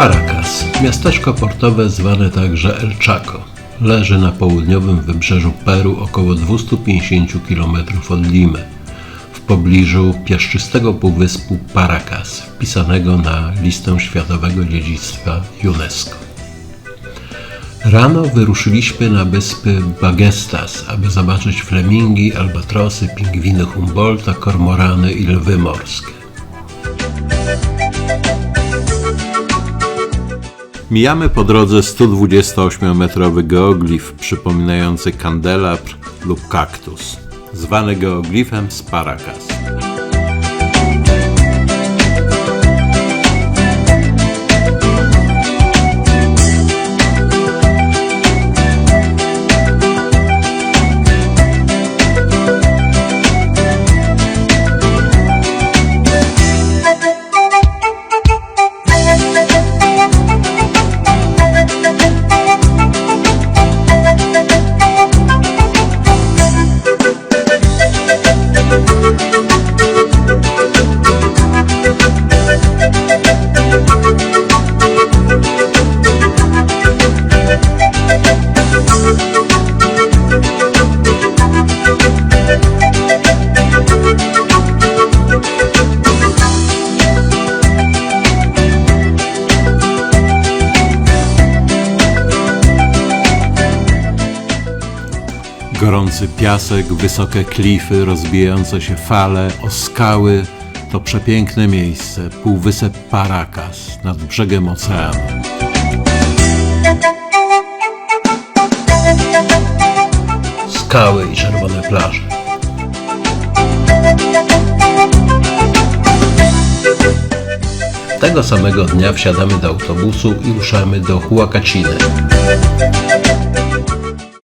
Paracas, miasteczko portowe zwane także El Chaco, leży na południowym wybrzeżu Peru około 250 km od Limy, w pobliżu piaszczystego półwyspu Paracas, wpisanego na listę światowego dziedzictwa UNESCO. Rano wyruszyliśmy na wyspy Bagestas, aby zobaczyć flemingi, albatrosy, pingwiny Humboldta, kormorany i lwy morskie. Mijamy po drodze 128-metrowy geoglif przypominający kandelabr lub kaktus, zwany geoglifem z Gorący piasek, wysokie klify, rozbijające się fale, o skały to przepiękne miejsce, półwysep Paracas nad brzegiem oceanu. Skały i czerwone plaże. Tego samego dnia wsiadamy do autobusu i ruszamy do Huacachiny.